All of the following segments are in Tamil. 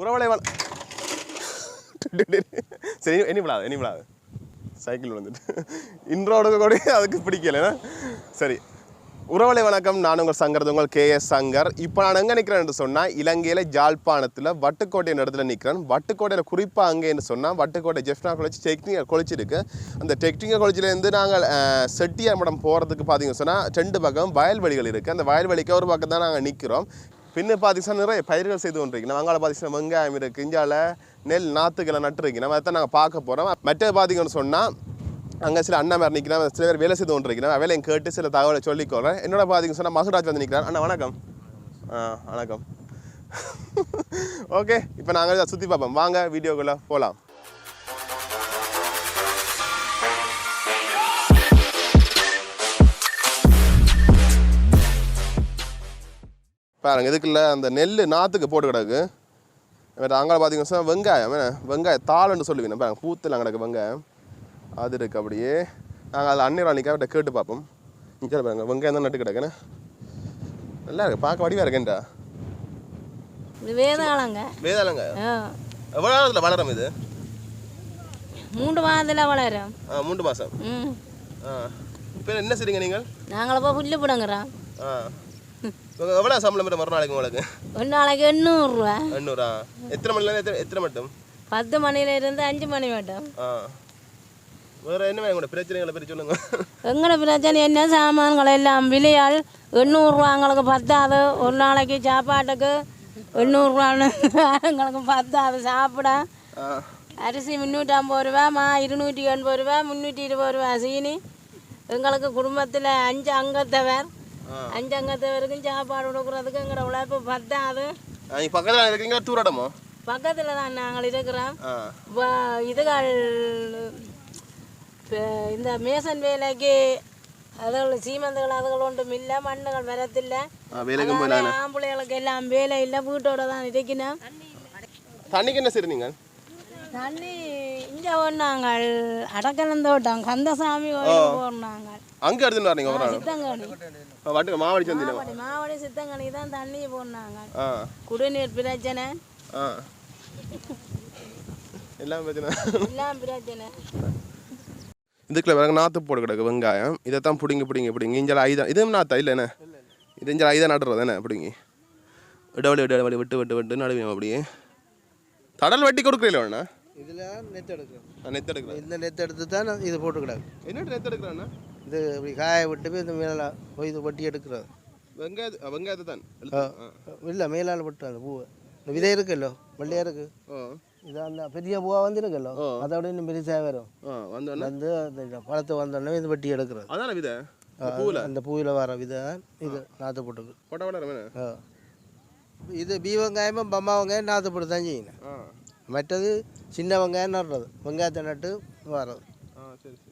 உறவளை வள சரி இனி விழாது இனி விழாது. சைக்கிள் வந்துட்டு இன்றோட கூட அதுக்கு பிடிக்கல. சரி. உறவலை வணக்கம். நான் உங்கள் சங்கர் உங்கள் கே எஸ் சங்கர். இப்போ நான் எங்கே நிற்கிறேன்னு சொன்னால் இலங்கையில் ஜாழ்ப்பாணத்தில் வட்டுக்கோட்டை இடத்துல நிற்கிறேன் வட்டுக்கோட்டையில் குறிப்பாக அங்கேன்னு சொன்னால் Vaddukoddai Jaffna college technical college இருக்குது அந்த டெக்னிக்கல் காலேஜ்லேருந்து நாங்கள் செட்டியார் மடம் போகிறதுக்கு பார்த்தீங்கன்னு சொன்னால் ரெண்டு பக்கம் வயல்வெளிகள் இருக்குது அந்த வயல்வெளிக்கு ஒரு பக்கம் தான் நாங்கள் நிற்கிறோம் பின்ன பார்த்தீங்கன்னா நிறைய பயிர்கள் செய்து கொண்டிருக்கோம் வங்காள பார்த்தீங்கன்னா வெங்காயம் இருக்குது இஞ்சால நெல் நாற்றுக்களை நட்டுருக்கு நம்ம அதை நாங்கள் பார்க்க போகிறோம் மற்றது பார்த்தீங்கன்னு சொன்னால் அங்கே சில அண்ணா மாதிரி நிற்கிறேன் சில பேர் வேலை செய்து கொண்டிருக்கிறேன் வேலையும் கேட்டு சில தகவலை சொல்லிக்கொள்கிறேன் என்னோட பார்த்தீங்கன்னு சொன்னால் மகுராஜ் வந்து நிற்கிறான் அண்ணா வணக்கம். ஆ வணக்கம். ஓகே இப்போ நாங்கள் சுற்றி பார்ப்போம். வாங்க வீடியோக்குள்ளே போகலாம் பாருங்க இதுக்குள்ள அந்த நெல் நாற்றுக்கு போட்டு கிடக்கு. வேறு அங்கே பார்த்தீங்கன்னா வெங்காயம் வெங்காயம் தாளன்னு சொல்லுவீங்க பாருங்க பூத்தில் கிடக்கு வெங்காயம். அது இருக்கு அப்படியே. நாங்கள் அதில் அன்றைக்கி அவர்கிட்ட கேட்டு பார்ப்போம். இங்கே பாருங்க வெங்காயம் தான் நட்டு கிடக்குன்னு. நல்லா இருக்கு பார்க்க வடிவாக இருக்கேன்டா வேதாளங்க. வேதாளங்க. எவ்வளோ நேரத்தில் வளரும் இது? மூன்று மாதத்தில் வளரும். ஆ மூன்று மாதம் ம். ஆ. இப்போ என்ன செய்றீங்க நீங்கள்? நாங்கள் புல்லு பிடுங்குறோம். ஆ. எவ்வளோ சம்பளம் பெறும் மறு நாளைக்கு உங்களுக்கு? ஒரு நாளைக்கு எண்ணூறுரூவா. எண்ணூறா? எத்தனை மணிலேருந்து எத்தனை எத்தனை மட்டும்? பத்து மணில இருந்து அஞ்சு மணி மட்டும். ஆ. வேறு என்ன கூட பிரச்சனைகளை பற்றி சொல்லுங்க. எங்கட பிரச்சனை என்ன? சாமான்கள் எல்லாம் விலையால் எண்ணூறுரூவா எங்களுக்கு பத்தாது. ஒரு நாளைக்கு சாப்பாட்டுக்கு எண்ணூறுரூவான்னு எங்களுக்கு பத்தாது. சாப்பிட அரிசி முந்நூற்றி ஐம்பது ரூபா மா இருநூற்றி எண்பது ரூபா முந்நூற்றி இருபது ரூபா சீனி. எங்களுக்கு குடும்பத்தில் அஞ்சு அங்கத்தவர். ஆ. அஞ்சு அங்கத்தவருக்கும் சாப்பாடு கொடுக்குறதுக்கு எங்களோட உழைப்பு பத்தாது பக்கத்தில் இருக்கீங்களா தூரடமோ பக்கத்தில் தான் நாங்கள் இருக்கிறோம் இதுகள் இந்த மேசன் வேலைக்கு அதுகள் சீமந்துகள் அதுகள் ஒன்றும் இல்லை மண்ணுகள் வரத்தில்லை ஆம்பளைகளுக்கு எல்லாம் வேலை இல்லை வீட்டோட தான் இருக்கணும் தண்ணிக்கு என்ன செய்றீங்க தண்ணி இங்கே போனாங்கள் அடக்கலந்தோட்டம். கந்தசாமி போனாங்க அங்கே எடுத்துன்னு வரீங்க ஒரு நாள். சித்தங்கனி. மாவடி சந்தியில் மாவடி மாவடி சித்தங்கனி தான் தண்ணி போனாங்க ஆ. குடிநீர் பிரச்சனை. ஆ. எல்லாம் பிரச்சனை. எல்லாம் பிரச்சனை. இதுக்குள்ள வேற நாற்று போட்டு கிடக்கு வெங்காயம். இதை தான் பிடிங்கி பிடிங்கி. பிடிங்கி இஞ்சல ஐதா இதுவும் நாத்தா? இல்லை என்ன? இது இஞ்சல ஐதா நடுறது என்ன? பிடிங்கி. இடைவெளி இடைவெளி விட்டு விட்டு விட்டு நடுவேன் அப்படியே. தடல் வெட்டி கொடுக்குறீங்களா வேணா இதில் நெத்து எடுக்கிறோம் நெத்து எடுக்கிறேன் இந்த நெத்து எடுத்து தான் இது போட்டுக்கிடாது. என்ன நெத்து எடுக்கிறேன்னா? இது இப்படி காய விட்டு போய் இந்த மேலே போய் இது வட்டி எடுக்கிறது. வெங்காயத்து வெங்காயத்தை தான். இல்லை மேலால் விட்டு அந்த பூவை. இந்த விதை இருக்குல்லோ வெள்ளையாக இருக்கு. ஓ இது அந்த பெரிய பூவாக வந்து இருக்குல்லோ ஓ. அதோட இன்னும் பெருசாக வரும். வந்து அந்த பழத்தை வந்தோடனே இது வட்டி எடுக்கிறது. அதான விதை? அந்த பூவில்? வர விதை இது நாற்று போட்டுக்கு. இது பீ வெங்காயமும் பம்மா வெங்காயம் நாற்று போட்டு தான் செய்யணும். மற்றது சின்ன வெங்காயம் நடுறது. வெங்காயத்தை நட்டு வர்றது. ஆ சரி சரி.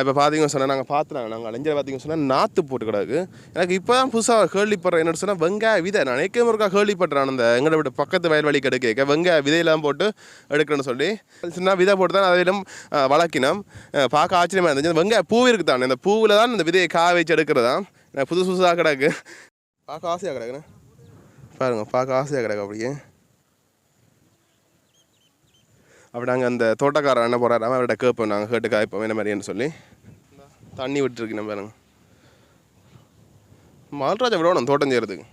இப்போ பார்த்தீங்கன்னு சொன்னால் நாங்கள் பார்த்துனாங்க நாங்கள் அலைஞ்சல் பார்த்தீங்கன்னு சொன்னால் நாற்று போட்டு கிடக்கு. எனக்கு இப்போ தான் புதுசாக கேள்விப்படுறேன் என்னன்னு சொன்னால் வெங்காய விதை. நான் ஏற்கனவே ஒருக்கா கேள்விப்படுறேன் அந்த எங்களை விட பக்கத்து வயல்வெளி கிடைக்க. வெங்காய விதையெல்லாம் போட்டு எடுக்கணும்னு சொல்லி. சின்ன விதை போட்டு தான் அதிலும் ஆ, வளர்க்கினோம். பார்க்க ஆச்சரியமாக இருந்துச்சு. வெங்காய பூ இருக்கு தானே அந்த பூவில் தான் இந்த விதையை காய வச்சு எடுக்கிறதா? எனக்கு புதுசு புதுசாக கிடக்கு. பார்க்க ஆசையாக கிடக்குண்ணே பாருங்க பார்க்க ஆசையாக கிடக்கு அப்படியே. அப்படி நாங்கள் அந்த தோட்டக்காரர் என்ன போகிறாரு அவர்கிட்ட கேட்போம். நாங்கள் கேட்டு காய்ப்போம். என்ன மாதிரின்னு சொல்லி. தண்ணி விட்டுருக்கணும் பாருங்க. மால்ராஜா விடணும் தோட்டம் செய்கிறதுக்கு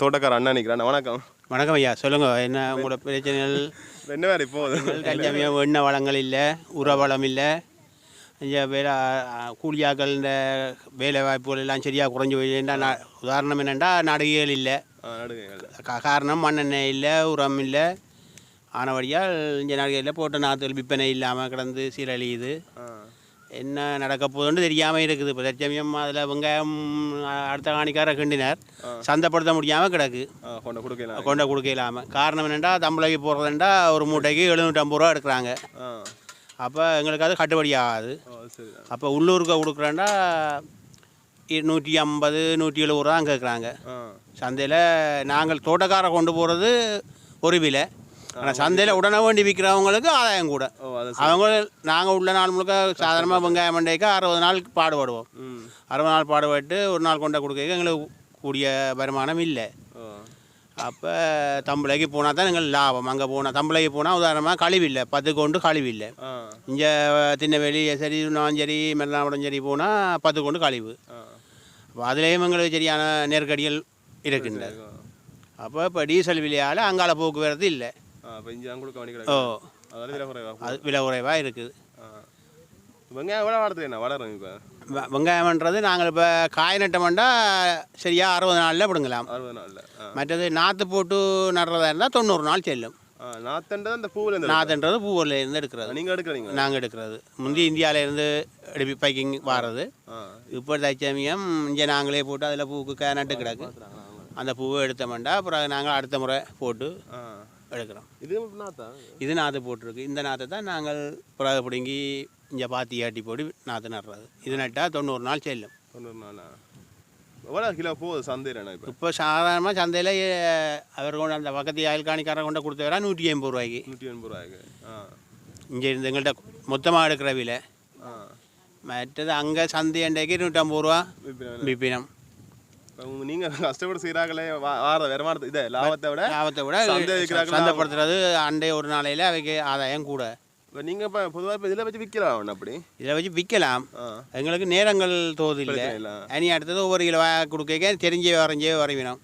தோட்டக்கார அண்ணா நிற்கிறான் வணக்கம். வணக்கம் ஐயா சொல்லுங்கள் என்ன உங்களோட பிரச்சனைகள்? என்ன வேறு போகுது கஞ்சமியம் எண்ணெய் வளங்கள் இல்லை உர வளம் இல்லை இங்கே வேலை கூலியாக்கள் இந்த வேலை வாய்ப்புகள் எல்லாம் சரியாக குறைஞ்சி போய் ஏன்டா நா- உதாரணம் என்னென்னா நடிகைகள் இல்லை. காரணம் மண்ணெண்ணெய் இல்லை உரம் இல்லை. ஆனவடியால் இங்கே நடுகையில் போட்ட நாற்றுகள் விற்பனை இல்லாமல் கிடந்து சீரழியுது. என்ன நடக்க போகுதுன்னு தெரியாமல் இருக்குது. இப்போ தற்சமயம் அதில் வெங்காயம் அடுத்த காணிக்கார கிண்டினார். சந்தைப்படுத்த முடியாமல் கிடக்கு. கொண்ட கொடுக்கலாம் கொண்ட கொடுக்க இல்லாமல் காரணம் என்னென்னா தம்பளைக்கு போடுறதுண்டா ஒரு மூட்டைக்கு எழுநூற்றம்பது ரூபா எடுக்கிறாங்க. அப்போ எங்களுக்கு அது கட்டுப்படி ஆகாது. அப்போ உள்ளூருக்கு கொடுக்குறேன்டா நூற்றி ஐம்பது நூற்றி எழுபது ரூபா கேட்குறாங்க ஆ. சந்தையில் நாங்கள் தோட்டக்காரை கொண்டு போகிறது ஒரு விலை. ஆனால் சந்தையில் உடனே வேண்டி விற்கிறவங்களுக்கு ஆதாயம் கூட. அவங்க நாங்கள் உள்ள நாள் முழுக்க சாதாரணமாக வெங்காயம் மண்டைக்கு அறுபது நாள் பாடுபடுவோம். அறுபது நாள் பாடுபட்டு ஒரு நாள் கொண்ட கொடுக்க எங்களுக்கு கூடிய வருமானம் இல்லை. அப்போ தம்பளைக்கு போனால் தான் எங்களுக்கு லாபம். அங்கே போனால் தம்பளைக்கு போனால் உதாரணமாக கழிவில்லை. பத்து கொண்டு கழிவில்லை. இங்கே திண்ணவெளி சரி நாஞ்சேரி மெல்லாவடம் சரி போனால் பத்து கொண்டு கழிவு. அப்போ அதுலேயும் எங்களுக்கு சரியான நெருக்கடிகள் இருக்கின்றது அப்போ இப்போ டீசல் விலையால் அங்கால போக்குவரத்து இல்லை. ஆ இப்போ இஞ்சி தான் கொடுக்க வேண்டி ஓ அதால விலை குறைவா அது விலை குறைவாக இருக்குது வெங்காயம் எவ்வளோ வளர்த்துக்கு என்ன வளரும் இப்போ வெங்காயம்ன்றது நாங்கள் இப்போ காய் நட்டோம்னா சரியாக அறுபது நாளில் பிடுங்கலாம் அறுபது நாளில் மற்றது நாற்று போட்டு நடுறதா இருந்தால் தொண்ணூறு நாள் செல்லும் நாத்தன்றது அந்த பூவில் இருந்து நாற்றுன்றது பூவூரில் இருந்து எடுக்கிறது நீங்கள் எடுக்கிறீங்க நாங்கள் எடுக்கிறது முந்தி இந்தியாவிலேருந்து எடுப்பி பைக்கிங் வாரது இப்போ தச்சமயம் இங்கே நாங்களே போட்டு அதில் பூக்கு க நட்டு கிடக்கு அந்த பூவை எடுத்தோம்னா அப்புறம் நாங்கள் அடுத்த முறை போட்டு எடுக்கிறோம். இது நாத்தா? இது நாற்று போட்டிருக்கு. இந்த நாற்றை தான் நாங்கள் புறகு பிடுங்கி இங்கே பாத்தி ஆட்டி போட்டு நாற்று நடுறது. இது நட்டால் தொண்ணூறு நாள் செல்லும். தொண்ணூறு நாளா? எவ்வளோ கிலோ போகுது சந்தையில் இப்போ? சாதாரணமாக சந்தையில் அவர் கொண்டு அந்த பக்கத்து அயல்காணிக்காரர் கொண்டு கொடுத்த விலை நூற்றி எண்பது ரூபாய்க்கு. நூற்றி எண்பது ரூபாய்க்கு. ஆ. இங்கே இருந்து எங்கள்கிட்ட மொத்தமாக எடுக்கிற விலை. ஆ. மற்றது அங்கே சந்தை அண்டைக்கு நூற்றம்பது ரூபா. விற்பனை. நீங்கள் கஷ்டப்பட்டு செய்கிறாங்களே வார வருமானத்தை இதை லாபத்தை விட லாபத்தை விட? சந்தைப்படுத்துறது அண்டை ஒரு நாளையில் அவைக்கு ஆதாயம் கூட. இப்போ நீங்கள் இப்போ பொதுவாக இப்போ இதில் வச்சு விற்கலாம் அப்படி? இதை வச்சு விற்கலாம் எங்களுக்கு நேரங்கள் தோது இல்லை. இனி அடுத்தது ஒவ்வொரு கிலோ கொடுக்க தெரிஞ்சே வரைஞ்சே வரைவினோம்.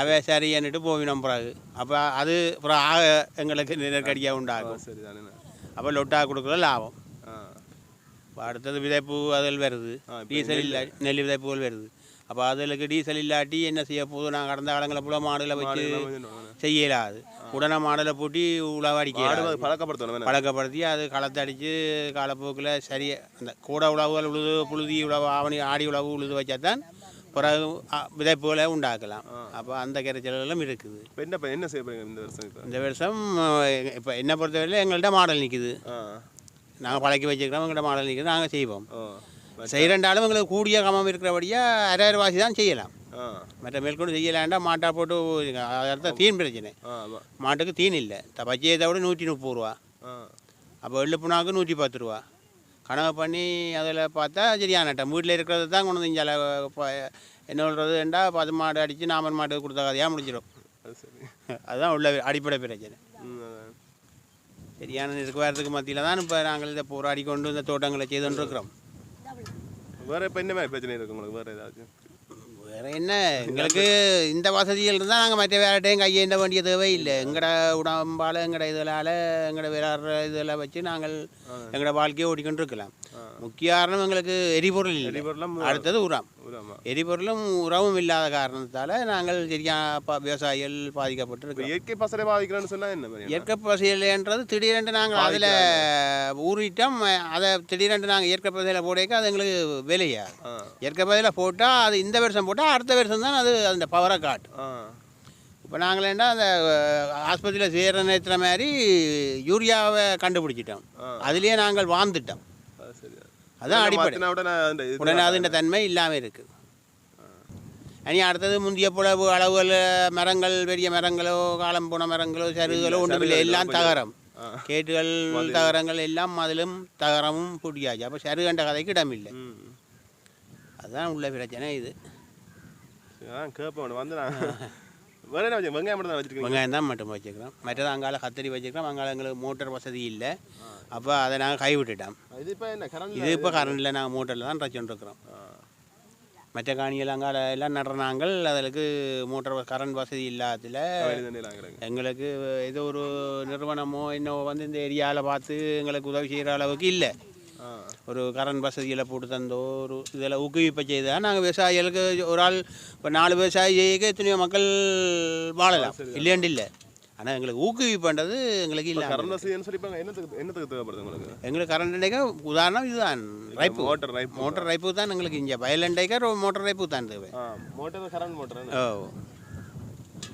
அவை சரின்னுட்டு போவினோம் பிறகு. அப்போ அது அப்புறம் ஆக எங்களுக்கு நெருக்கடியாக உண்டாகும். அப்போ லொட்டா கொடுக்குறது லாபம். அடுத்தது விதைப்பு அதில் வருது. டீசல் இல்லை நெல் விதைப்புகள் வருது. அப்போ அதுகளுக்கு டீசல் இல்லாட்டி என்ன செய்ய போகுது? நான் கடந்த காலங்களை புல மாடுகளை வச்சு செய்யலாது. உடனே மாடலை பூட்டி உழவடிக்க பழக்கப்படுத்தணும் பழக்கப்படுத்தி அது களத்தை அடித்து காலப்போக்கில் சரி அந்த கூட உழவுகள் உழுது புழுதி உழவு ஆவணி ஆடி உழவு உழுது வச்சா தான் பிறகு விதைப்புகளை உண்டாக்கலாம். அப்போ அந்த கரைச்சல்களும் இருக்குது. இப்போ என்ன என்ன செய்ய போறீங்க இந்த வருஷம் இப்போ? இந்த வருஷம் இப்போ என்னை பொறுத்தவரையில் எங்கள்கிட்ட மாடல் நிற்குது நாங்கள் பழக்கி வச்சுக்கிறோம் எங்கள்கிட்ட மாடல் நிற்குது நாங்கள் செய்வோம். செய்கிறண்டாலும் எங்களுக்கு கூடிய கமம் இருக்கிறபடியாக அரையாறு வாசி தான் செய்யலாம். மற்ற மேற்கொண்டு செய்யலாண்டா மாட்டா போட்டு அடுத்த தீன் பிரச்சனை. மாட்டுக்கு தீன் இல்லை. த- பச்சையை தவிர நூற்றி முப்பது ரூபா. அப்போ எள்ளு புண்ணாக்கு நூற்றி பத்து ரூபா. கணக்கு பண்ணி அதில் பார்த்தா சரியான நட்டம் வீட்டில் இருக்கிறது தான் கொண்டு வந்து இங்கே என்ன சொல்கிறது என்றா பது மாடு அடித்து நாமன் மாடு கொடுத்த கதையாக முடிஞ்சிடும். அதுதான் உள்ள அடிப்படை பிரச்சனை. சரியான நிற்குவாரத்துக்கு மத்தியில் தான் இப்போ நாங்கள் இதை போராடி கொண்டு இந்த தோட்டங்களை செய்து கொண்டு இருக்கிறோம் வேற இப்போ என்ன மாதிரி பிரச்சனை இருக்கு உங்களுக்கு? வேற ஏதாச்சும் வேற என்ன? எங்களுக்கு இந்த வசதிகள் இருந்தால் நாங்கள் மற்ற வேலைட்டையும் கையேண்ட வேண்டிய தேவை இல்லை. எங்கட உடம்பால் எங்கட இதனால எங்கட விளையாடுற இதெல்லாம் வச்சு நாங்கள் எங்கட வாழ்க்கையை ஓடிக்கொண்டு இருக்கலாம் முக்கிய காரணம் எங்களுக்கு எரிபொருள் இல்லை. எரிபொருளும் அடுத்தது உரம். எரிபொருளும் உரமும் இல்லாத காரணத்தால் நாங்கள் சரியான ப- விவசாயிகள் பாதிக்கப்பட்டு இப்போ இருக்கோம் இயற்கை பசலை பாதிக்கிறேன்னு சொன்னா என்ன இயற்கை பசியலைன்றது திடீரென்று நாங்கள் அதில் ஊறிட்டோம். அதை திடீரென்று நாங்கள் இயற்கை பசியில் போடக்க அது எங்களுக்கு விலையா ஆ. இயற்கை பதிலாக போட்டால் அது இந்த வருஷம் போட்டால் அடுத்த வருஷம் தான் அது அந்த பவரை காட்டும். இப்போ நாங்கள் என்ன அந்த ஆஸ்பத்திரியில் சேர நேரத்தில் மாதிரி யூரியாவை கண்டுபிடிச்சிட்டோம். அதுலேயே நாங்கள் வாழ்ந்துட்டோம். அதான் அடிப்படை. மாத்தினா உடனே அந்த இது உடனே அதுன்ற தன்மை இல்லாமல் இருக்குது இனி அடுத்தது முந்திய புலவு அளவுகள் மரங்கள் பெரிய மரங்களோ காலம் போன மரங்களோ சருகுகளோ ஒன்றுமில்லை. எல்லாம் தகரம். கேட்டுகள் தகரங்கள் எல்லாம் அதிலும் தகரமும் பிடிக்காச்சு அப்போ சருகண்ட கதைக்கு இடமில்லை. அதுதான் உள்ள பிரச்சனை இது. கேட்பேன் வந்து நான் வேற என்ன வச்சு வெங்காயம் மட்டும் தான் வச்சிருக்கீங்க? வெங்காயம் தான் மட்டும் வச்சுக்கிறோம். மற்றது அங்கால கத்தரி வச்சுக்கிறோம். அங்கால எங்களுக்கு மோட்டர் வசதி இல்லை. அப்போ அதை நாங்கள் கைவிட்டுட்டோம். இது இப்போ என்ன கரண்ட் இது இப்போ கரண்டில் நாங்கள் மோட்டரில் தான் இருக்கிறோம் மற்ற காணிகள் அங்கால எல்லாம் நடுற நாங்கள் அதுக்கு மோட்டர் கரண்ட் வசதி இல்லாததில் எங்களுக்கு ஏதோ ஒரு நிறுவனமோ என்னவோ வந்து இந்த ஏரியாவில் பார்த்து எங்களுக்கு உதவி செய்கிற அளவுக்கு இல்லை. ஒரு கரண்ட் வசதியில் போட்டு தந்தோ ஒரு இதில் ஊக்குவிப்ப செய்தால் நாங்கள் விவசாயிகளுக்கு ஒரு ஆள் இப்போ நாலு விவசாயி செய்ய எத்தனையோ மக்கள் வாழலாம். இல்லையாண்டு இல்லை. ஆனால் எங்களுக்கு ஊக்குவிப்புன்றது எங்களுக்கு இல்லை கரண்ட் வசதின்னு சொல்லி என்னத்துக்கு என்னத்துக்கு தேவைப்படுது உங்களுக்கு? எங்களுக்கு கரண்ட் உதாரணம் இதுதான் ரைப்பு. மோட்டர் ரைப் மோட்டர் ரைப்பு தான் எங்களுக்கு இங்கே. வயலண்டைக்கா மோட்டர் ரைப்பு தான் தேவை. மோட்டர் கரண்ட் மோட்டர் ஓ.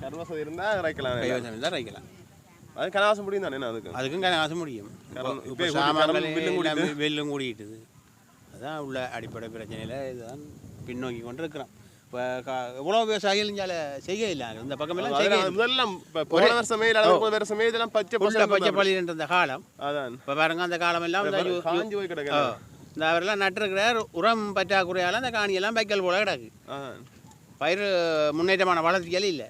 கரண்ட் வசதி இருந்தால் ரைக்கலாம் தான் ரைக்கலாம் அது கனவாசம் முடியும் தானே அதுக்கு அதுக்கும் காசு முடியும் கரண்ட் இப்போ இப்போ சாமான்கள் எல்லாமே வெல்லும் கூடிட்டுது அதான் உள்ள அடிப்படை பிரச்சனையில் இதுதான் பின்னோக்கி கொண்டு இருக்கிறோம் இப்போ எவ்வளோ விவசாயிகள் இங்கே செய்ய இல்லை இந்த செய்ய இப்ப போன வருஷமே போன வருஷமே இதெல்லாம் பச்சை உள்ள பசங்க பச்சை பள்ளின்ற காலம் அதான் இப்போ பாருங்க அந்த காலம் எல்லாம் இந்த யு- காஞ்சி போய் கிடக்கு ஓ, இந்த அவரெல்லாம் நட்டுருக்கிறார் உரம் பற்றாக்குறையால் அந்த காணியெல்லாம் வைக்கல் போல கிடக்கு அதான் பயிர் முன்னேற்றமான வளர்ச்சிகள் இல்லை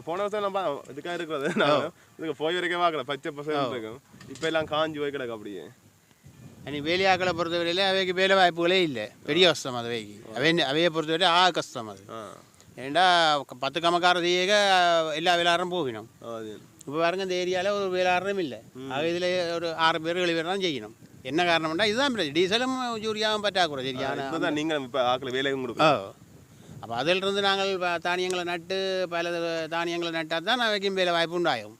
போன வருஷம் பா- இதுக்காக இருக்கிறது நான் இதுக்கு போய் வரைக்கும் பார்க்கல. பச்சை பசங்க இருக்கும். இப்போ எல்லாம் காஞ்சி போய் கிடக்கு அப்படியே. இனி வேலையாக்களை பொறுத்தவரையில் அவைக்கு வேலை வாய்ப்புகளே இல்லை. பெரிய கஷ்டம் அது அவைக்கு. அவை அவையை பொறுத்தவரை ஆ கஷ்டம் அது. ஏண்டா பத்து கமக்கார செய்ய எல்லா விளையாடும் போகணும் இப்போ பாருங்க இந்த ஏரியாவில் ஒரு விளையாடுறதும் இல்லை. ஆக இதில் ஒரு ஆறு பேர் ஏழு பேர் தான் செய்யணும். என்ன காரணம்னா இதுதான் பிரச்சனை. டீசலும் யூரியாவும் பற்றாக்குறை சரியான இப்பதான் நீங்க இப்போ ஆக்கள் வேலையும் கொடுக்கும் அப்போ அதிலிருந்து நாங்கள் தானியங்களை நட்டு பல தானியங்களை நட்டால் தான் அவைக்கும் வேலை வாய்ப்பு உண்டாகும்.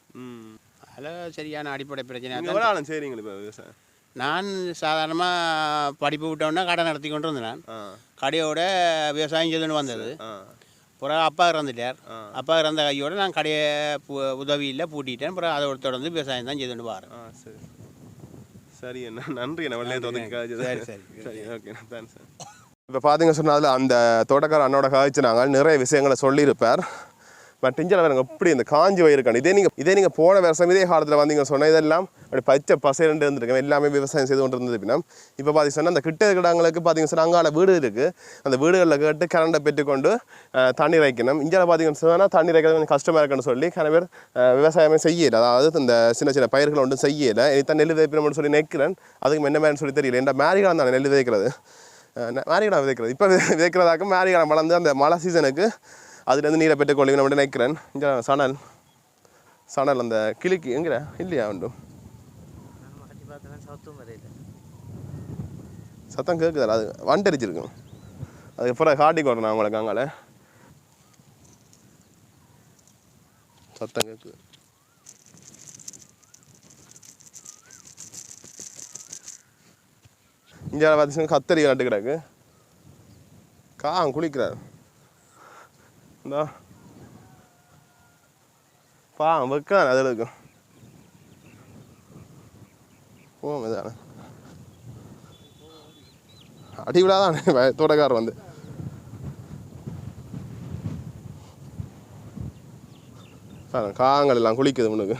அதில் சரியான அடிப்படை பிரச்சனை நீங்க தான் எவ்வளோ ஆளும் சரிங்க இப்போ விவசாயம்? நான் சாதாரணமாக படிப்பு விட்டோன்னா கடை நடத்தி கொண்டு இருந்தேன் நான். கடையோட விவசாயம் செய்துன்னு வந்தது. பிறகு அப்பா இறந்துட்டார். அப்பா இறந்த கையோட நான் கடையை பு- உதவியில் பூட்டிட்டேன். பிறகு அதோட தொடர்ந்து விவசாயம் தான் வரேன். ஆ சரி. சரி என்ன நன்றி. தோத்துக்கு சரி, சரி. சரி ஓகே. தேங்க்ஸ். இப்போ பார்த்தீங்க சொன்னால் அந்த தோட்டக்கார அண்ணோட காய்ச்சினாங்க நிறைய விஷயங்களை சொல்லியிருப்பார். பட் இஞ்சில் வேறுங்க எப்படி இந்த காஞ்சி வயிருக்காണ് இதே நீங்கள் இதே நீங்கள் போன வருஷம் இதே காலத்தில் வந்தீங்க சொன்னால் இதெல்லாம் அப்படி பச்சை பசைரண்டு இருந்திருக்கேன் எல்லாமே விவசாயம் செய்து கொண்டு இருந்தது அப்படின்னா இப்போ பார்த்தீங்க சொன்னால் அந்த கிட்ட இருக்கிறவங்களுக்கு பார்த்திங்க சொன்னால் அங்கான வீடு இருக்குது அந்த வீடுகளில் கேட்டு கரண்டை பெற்றுக்கொண்டு தண்ணி வைக்கணும். இந்தியாவில் பார்த்தீங்கன்னு சொன்னால் தண்ணி வைக்கிறது கொஞ்சம் கஷ்டமாக இருக்குன்னு சொல்லி நிறைய பேர் விவசாயமே செய்யலை. அதாவது இந்த சின்ன சின்ன பயிர்கள் ஒன்றும் செய்யலை. இதான் நெல் விதைப்பினம்னு சொல்லி நிற்கிறேன் அதுக்கு என்ன மாதிரி சொல்லி தெரியல. இந்த மேரிகாலம் தானே நெல் விதைக்கிறது. மேரிகாலம் விதைக்கிறது. இப்போ விதைக்கிறதாக்கும் மேரிகடம் வளர்ந்து அந்த மழை சீசனுக்கு அதுலேருந்து நீரை பெற்று கொள்ளுங்க மட்டும் நினைக்கிறேன். இங்கே சணல். சணல் அந்த கிளிக்கு எங்கிற இல்லையா வேண்டும் சத்தம் கேட்குதா அது வண்டடிச்சிருக்கும் அதுக்கப்புறம் காட்டி கொடுறேன் அவங்களுக்கு உங்களுக்கு அங்கால? சத்தம் கேட்குது இங்கே பார்த்தீங்கன்னா கத்தரி நட்டு கிடக்கு. கா குளிக்கிறார். இந்தா. பா வைக்கான் அதில் இருக்கும் போவோம் இதான அடிவிடாதான் தோட்டக்காரர் வந்து. காங்கள் எல்லாம் குளிக்குது உனக்கு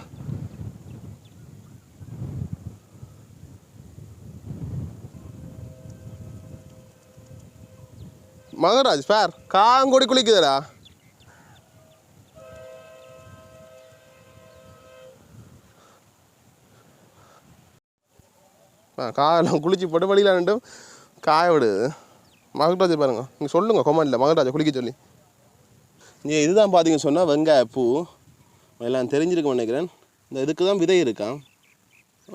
மகராஜ் பார் காங்கூடி குளிக்குதுடா. காயெல்லாம் குளிச்சு போட்டு வழியில் ரெண்டும் காய விடுது பாருங்க. நீங்கள் சொல்லுங்க கொமெண்டில் மகராஜா குளிக்க சொல்லி. நீ இதுதான் பார்த்தீங்க சொன்னால் வெங்காய பூ எல்லாம் தெரிஞ்சிருக்கும் நினைக்கிறேன். இந்த இதுக்கு தான் விதை இருக்கான்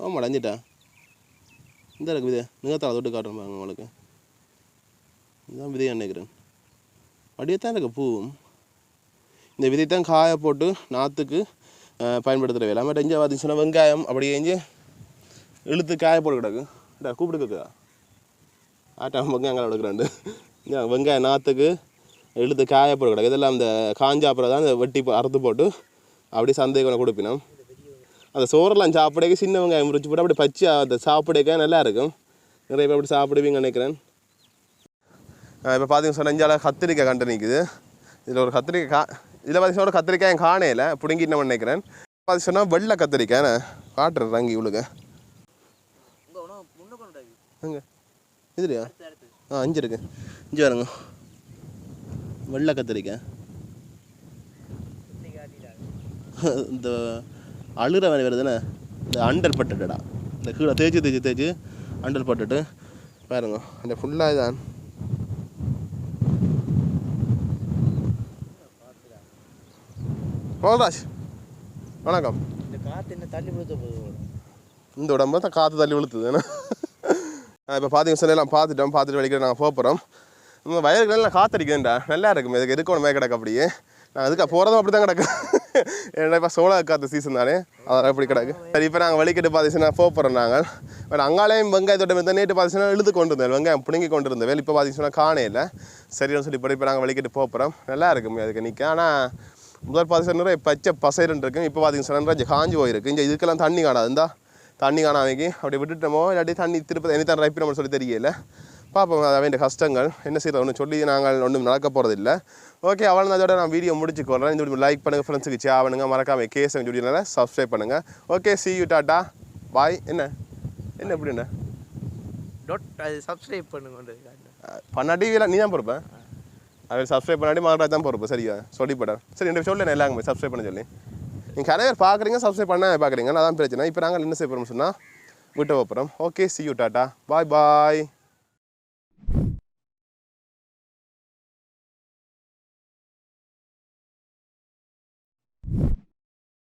ஆமாம் அடைஞ்சிட்டேன் இந்த இருக்கு விதை. நிகத்தால் தொட்டு காட்டுறேன் பாருங்க உங்களுக்கு. இதுதான் விதையை நினைக்கிறேன். அப்படியே தான் இருக்கு பூவும். இந்த விதை தான் காய போட்டு நாற்றுக்கு பயன்படுத்துகிற வேலை. மற்ற இங்கே பார்த்தீங்க வெங்காயம் அப்படியே இஞ்சி இழுத்து காய போட்டு கிடக்கு. டா கூப்பிட்டு கேட்குதா ஆட்டம் வெங்காயம் எடுக்கிறாண்டு வெங்காயம் நாற்றுக்கு இழுத்து காய போட்டு கிடக்கு. இதெல்லாம் இந்த காஞ்ச அப்புறம் தான் இந்த வெட்டி அறுத்து போட்டு அப்படியே சந்தைக்கு கொண்டு கொடுப்பினோம். அந்த சோறெல்லாம் சாப்பிடக்க சின்ன வெங்காயம் முறிச்சு போட்டு அப்படியே பச்சை அந்த சாப்பிடக்க நல்லா இருக்கும். நிறைய பேர் அப்படி சாப்பிடுவீங்க நினைக்கிறேன். இப்போ பார்த்தீங்கன்னா சொன்னால் இஞ்சால கத்திரிக்காய் கண்டு நிற்குது இதில் ஒரு கத்திரிக்காய் கா இதில் பார்த்தீங்கன்னா ஒரு கத்திரிக்காய் என் காணையில் பிடுங்கிட்டு நம்ம நினைக்கிறேன். பார்த்து சொன்னால் வெள்ளை கத்திரிக்காய் நான் காட்டுறேன் அங்கே இவளுக்கு அங்கே இதுலையா? ஆ அஞ்சு இருக்கு. அஞ்சு வரங்க வெள்ளை கத்திரிக்காய். இந்த அழுற வேலை வருதுண்ணே இந்த அண்டல் பட்டுடா இந்த கீழே தேய்ச்சி தேய்ச்சி தேய்ச்சி அண்டல் பட்டுட்டு. பாருங்க. அந்த ஃபுல்லாக இதான். கோல்ராஜ் வணக்கம். இந்த காற்று என்ன தள்ளி போதும் இந்த உடம்ப தான் காற்று தள்ளி விழுத்துது. ஏன்னா இப்போ பார்த்தீங்க எல்லாம் பார்த்துட்டோம் பார்த்துட்டு வலிக்கிற நாங்கள் போகிறோம் நம்ம வயலுக்கு நல்லா காத்தடிக்குதுண்டா நல்லா இருக்கும். இதுக்கு இருக்கணுமே கிடக்கு அப்படியே. நான் அதுக்கு போகிறதும் அப்படி தான் கிடக்கு. ஏன்னா இப்போ சோள காத்த சீசன் தானே. அதெல்லாம் எப்படி கிடக்கு. சரி இப்போ நாங்கள் வலிக்கிட்டு பார்த்தீங்கன்னா போகிறோம் நாங்கள். பட் அங்காலையும் வெங்காயத்தோட மெத்த நேற்று பார்த்தீங்கன்னா இழுத்து கொண்டு இருந்தேன் வெங்காயம் பிடுங்கி கொண்டு இருந்தேன் இப்போ பார்த்தீங்கன்னா காணே இல்லை சரின்னு சொல்லி இப்போ இப்போ நாங்கள் வலிக்கிட்டு போகிறோம் நல்லா இருக்கும் அதுக்கு நிற்க ஆனால் முதல் பார்த்தீங்கன்னா நிறைய பச்சை பசைரன் இருக்கும் இப்போ பார்த்தீங்கன்னா நிறைய காஞ்சி போயிருக்கு. இங்கே இதுக்கெல்லாம் தண்ணி காணாது. இந்தா தண்ணி காணாமைக்கு அப்படி விட்டுட்டோமோ இல்லாட்டி தண்ணி திருப்பி எனி தான் ரைப்பு நம்ம சொல்லி தெரியல. பார்ப்போம் அது வேண்டிய கஷ்டங்கள். என்ன செய்யறது ஒன்றும் சொல்லி நாங்கள் ஒன்றும் நடக்க போகிறது இல்லை ஓகே அவள் அதோட நான் வீடியோ முடிச்சுக்கொள்கிறேன் இந்த வீடியோ லைக் பண்ணுங்கள் ஃப்ரெண்ட்ஸுக்கு ஷேர் பண்ணுங்க. மறக்காம கேஸ் வீடியோனால சப்ஸ்கிரைப் பண்ணுங்கள் okay see you tata bye என்ன? என்ன எப்படி என்ன? டொட் அது சப்ஸ்கிரைப் பண்ணுங்க பண்ணாட்டி நீ தான் பொறுப்பேன் அவர் சப்ஸ்கிரைப் பண்ணாடி மகராஜ் தான் பொறுப்பு சரியா? சொல்லிப்படார் சரி இந்த சொல்லு எல்லாருமே சப்ஸ்கிரைப் பண்ண சொல்லி. நீங்கள் நிறைய பேர் பார்க்குறீங்க சப்ஸ்கிரைப் பண்ண பார்க்குறீங்க அதான் பிரச்சனை. இப்போ நாங்கள் என்ன செய்ய போகிறோம்னு சொன்னால் வீட்டை போகிறோம் okay see you tata bye bye